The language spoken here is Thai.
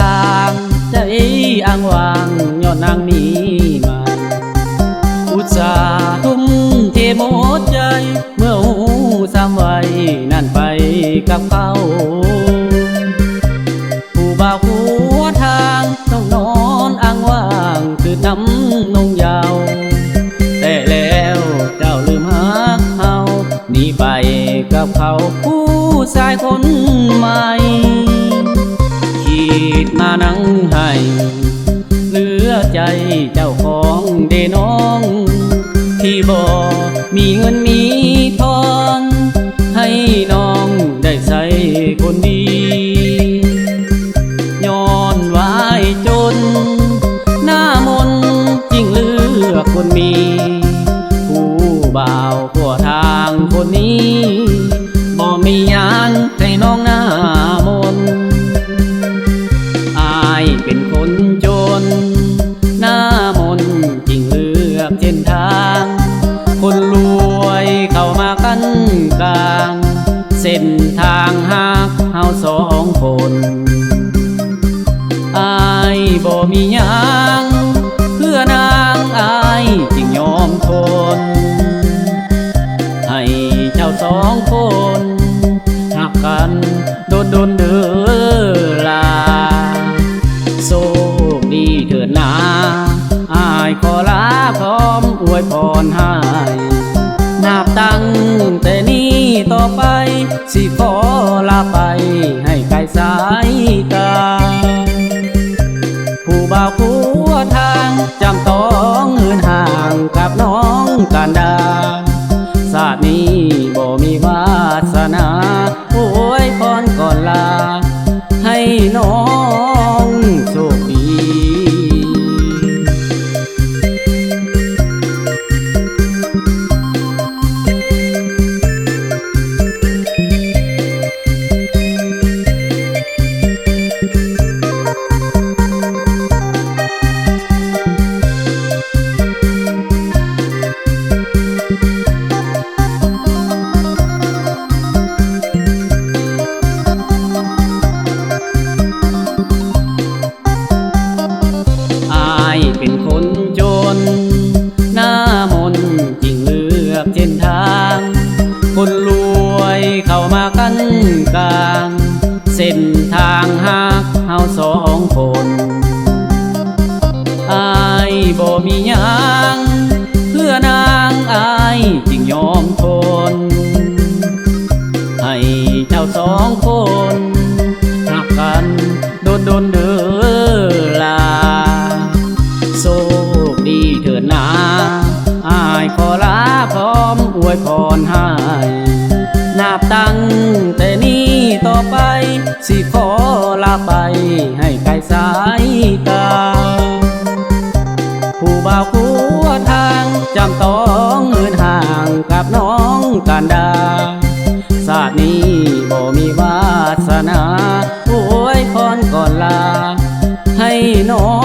ทางใจอ้างวางย้อนนางมีมานอุตสาหุมเทหมดใจ เมื่อหูสามไว้นั่นไปกับเขาผู้บ่าวหัวทางต้องนอนอ้างว่างคือน้ำนงยาวแต่แล้วเจ้าลืมหาเขาหนีไปกับเขาผู้ชายคนใหม่ีดมานั่งให้เหลือใจเจ้าของเดน้อง ที่บ่มีเงินมีทอง ให้น้องได้ใส่คนดีย้อนวายจน หน้ามนจริงเลือกคนมี ผู้บ่าวผัวทางคนนี้ บ่มีหยังเพื่อนางอายจึงยอมทน ให้เจ้าสองคนหักกันโดนโดนเดือลาโชคดีเถิดนาอายขอลาพร้อมอวยพรให้นับตั้งแต่นี้ต่อไป สิขอลาไปให้ไกลสาย นกลาง เส้นทางหักเฮาสองคนอายบ่มีหยังเพื่อนางอายจึงยอมทนให้เจ้าสองคนหักกันโดนโดนเด้อลาโชคดีเถิดนาอายขอลาพร้อมอวยพรให้ นับตั้งแต่นี้ต่อไป สิขอลาไปให้ไกลสายตา ผู้บ่าวผัวทางจำต้องเหินห่างกับน้องกันดาศาสตร์นี้บ่มีวาสนาโอ้ยพรก่อนลา ให้น้อง